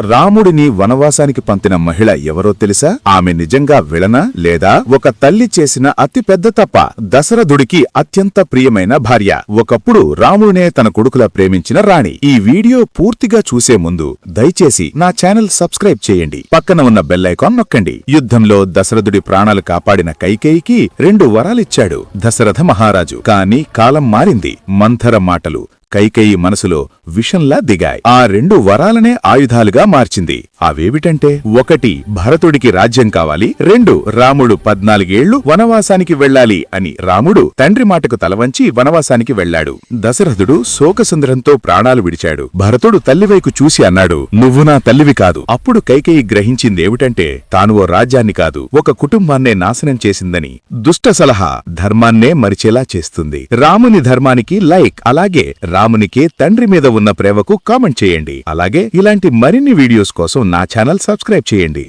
రాముడిని వనవాసానికి పంపిన మహిళ ఎవరో తెలుసా? ఆమె నిజంగా విలన లేదా? ఒక తల్లి చేసిన అతి పెద్ద తప్ప దశరథుడికి అత్యంత ప్రియమైన భార్య. ఒకప్పుడు రాముడినే తన కొడుకులా ప్రేమించిన రాణి. ఈ వీడియో పూర్తిగా చూసే ముందు దయచేసి నా ఛానల్ సబ్స్క్రైబ్ చేయండి. పక్కన ఉన్న బెల్లైకాన్ నొక్కండి. యుద్ధంలో దశరథుడి ప్రాణాలు కాపాడిన కైకేయికి రెండు వరాలిచ్చాడు దశరథ మహారాజు. కాని కాలం మారింది. మంథర మాటలు. కైకేయి మనసులో విషంలా దిగాయి. ఆ రెండు వరాలనే ఆయుధాలుగా మార్చింది. అవేమిటంటే ఒకటి భరతుడికి రాజ్యం కావాలి రెండు రాముడు పద్నాలుగేళ్ళు వనవాసానికి వెళ్ళాలి అని రాముడు తండ్రి మాటకు తలవంచి వనవాసానికి వెళ్ళాడు. దశరథుడు శోకసుందరంతో ప్రాణాలు విడిచాడు. భరతుడు తల్లివైపు చూసి అన్నాడు నువ్వు నా తల్లివి కాదు. అప్పుడు కైకేయి గ్రహించిందేమిటంటే తాను ఓ రాజ్యాన్ని కాదు ఒక కుటుంబాన్నే నాశనం చేసిందని. దుష్ట సలహా ధర్మాన్నే మరిచేలా చేస్తుంది. రాముని ధర్మానికి లైక్ అలాగే రామునికి తండ్రి మీద ఉన్న ప్రేమకు కామెంట్ చేయండి. అలాగే ఇలాంటి మరిన్ని వీడియోస్ కోసం నా ఛానల్ సబ్స్క్రైబ్ చేయండి.